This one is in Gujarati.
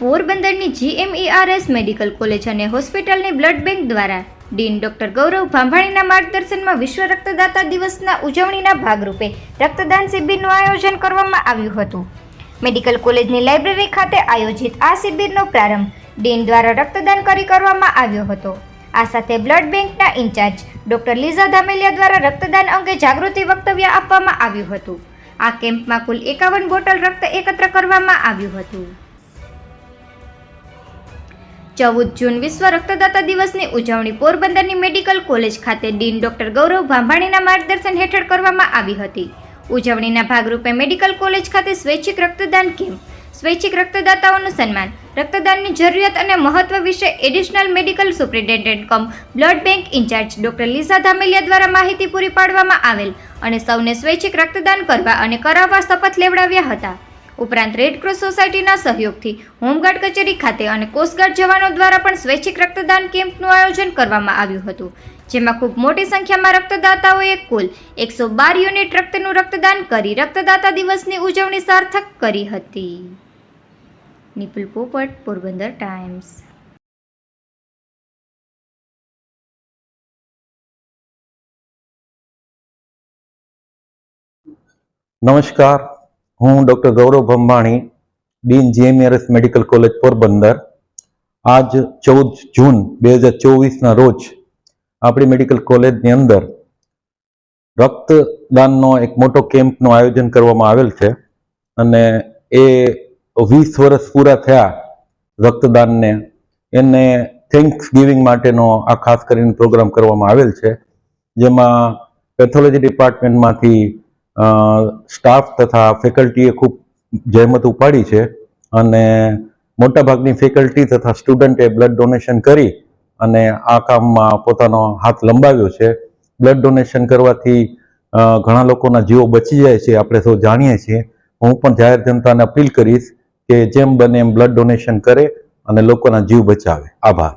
પોરબંદરની જીએમઈઆરએસ મેડિકલ કોલેજ અને હોસ્પિટલની બ્લડ બેંક દ્વારા ડીન ડોક્ટર ગૌરવ ભાંભાણીના માર્ગદર્શનમાં વિશ્વ રક્તદાતા દિવસના ઉજવણીના ભાગરૂપે રક્તદાન શિબિરનું આયોજન કરવામાં આવ્યું હતું. મેડિકલ કોલેજની લાઇબ્રેરી ખાતે આયોજિત આ શિબિરનો પ્રારંભ ડીન દ્વારા રક્તદાન કરી કરવામાં આવ્યો હતો. આ સાથે બ્લડ બેંકના ઇન્ચાર્જ ડોક્ટર લીઝા ધામેલિયા દ્વારા રક્તદાન અંગે જાગૃતિ વક્તવ્ય આપવામાં આવ્યું હતું. આ કેમ્પમાં કુલ એકાવન બોટલ રક્ત એકત્ર કરવામાં આવ્યું હતું. ચૌદ જૂન વિશ્વ રક્તદાતા દિવસની ઉજવણી પોરબંદરની મેડિકલ કોલેજ ખાતે ડીન ડોક્ટર ગૌરવ ભાંભાણીના માર્ગદર્શન હેઠળ કરવામાં આવી હતી. ઉજવણીના ભાગરૂપે મેડિકલ કોલેજ ખાતે સ્વૈચ્છિક રક્તદાન કેમ્પ, સ્વૈચ્છિક રક્તદાતાઓનું સન્માન, રક્તદાનની જરૂરિયાત અને મહત્વ વિશે additional medical superintendent cum blood bank in charge doctor Liza Dhameliya દ્વારા માહિતી પૂરી પાડવામાં આવેલ અને સૌને સ્વૈચ્છિક રક્તદાન કરવા અને કરાવવા શપથ લેવડાવ્યા હતા. ઉપરાંત રેડક્રોસ સોસાયટીના સહયોગથી હોમગાર્ડ કચેરી ખાતે અને કોસ્ટગાર્ડ જવાનો દ્વારા પણ સ્વૈચ્છિક રક્તદાન કેમ્પનું આયોજન કરવામાં આવ્યું હતું, જેમાં ખૂબ મોટી સંખ્યામાં રક્તદાતાઓએ કુલ એકસો બાર યુનિટ રક્તનું રક્તદાન કરી રક્તદાતા દિવસની ઉજવણી સાર્થક કરી હતી. નિપુલ પોપટ, પોરબંદર ટાઈમ્સ. નમસ્કાર. હું doctor Gaurav Bhambhani dean GMRS medical college Porbandar. આજ ચૌદ જૂન બે હજાર ચોવીસના રોજ આપણી મેડિકલ કોલેજની અંદર રક્તદાનનો એક મોટો કેમ્પનું આયોજન કરવામાં આવેલ છે અને એ વીસ વર્ષ પૂરા થયા રક્તદાનને. એને થેન્ક્સ ગિવિંગ માટેનો આ ખાસ કરીને પ્રોગ્રામ કરવામાં આવેલ છે, જેમાં પેથોલોજી ડિપાર્ટમેન્ટમાંથી સ્ટાફ તથા ફેકલ્ટીએ ખૂબ જહેમત ઉપાડી છે અને મોટાભાગની ફેકલ્ટી તથા સ્ટુડન્ટે બ્લડ ડોનેશન કરી અને આ કામમાં પોતાનો હાથ લંબાવ્યો છે. બ્લડ ડોનેશન કરવાથી ઘણા લોકોના જીવો બચી જાય છે, આપણે સૌ જાણીએ છીએ. હું પણ જાહેર જનતાને અપીલ કરીશ કે જેમ બને એમ બ્લડ ડોનેશન કરે અને લોકોના જીવ બચાવે. આભાર.